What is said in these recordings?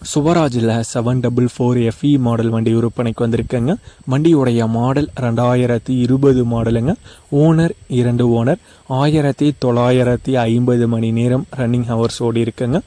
சுவராஜில் seven double four FE model வண்டி விற்பனைக்கு வந்திருக்குங்க. வண்டியுடைய மாடல் ரெண்டாயிரத்தி இருபது மாடலுங்க ஓனர் இரண்டு ஓனர் ஆயிரத்தி தொள்ளாயிரத்தி ஐம்பது மணி நேரம் ரன்னிங் ஹவர்ஸ் ஓடி இருக்குங்க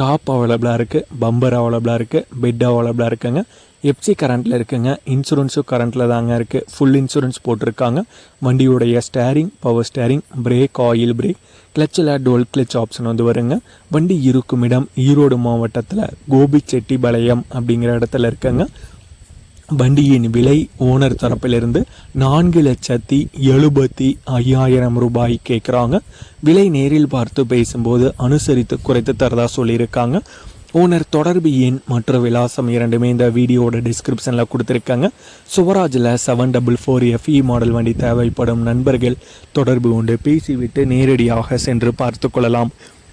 டாப் அவைலபிளாக இருக்குது பம்பர் அவைலபிளாக இருக்குது பெட் அவைலபிளாக இருக்குங்க. எஃப்சி கரண்ட்டில் இருக்குங்க. இன்சூரன்ஸும் கரண்ட்டில் தாங்க இருக்குது ஃபுல் இன்சூரன்ஸ் போட்டிருக்காங்க. வண்டியுடைய steering power steering brake oil brake கிளச்சில் டோல் கிளச் ஆப்ஷன் வந்து வருங்க. வண்டி இருக்கும் இடம் ஈரோடு மாவட்டத்தில் கோபிச்செட்டிபாளையம் அப்படிங்கிற இடத்துல இருக்குங்க. வண்டியின் விலை ஓனர் தரப்பிலிருந்து நான்கு லட்சத்தி எழுபத்தி ஐயாயிரம் ரூபாய் கேட்குறாங்க. விலை நேரில் பார்த்து பேசும்போது அனுசரித்து குறைத்து தரதா சொல்லியிருக்காங்க. ஓனர் தொடர்பு எண் மற்றும் விலாசம் இரண்டுமே இந்த வீடியோட டிஸ்கிரிப்ஷனில் கொடுத்துருக்காங்க. சுவராஜில் seven double four FE model வண்டி தேவைப்படும் நண்பர்கள் தொடர்பு கொண்டு பேசிவிட்டு நேரடியாக சென்று பார்த்து கொள்ளலாம்.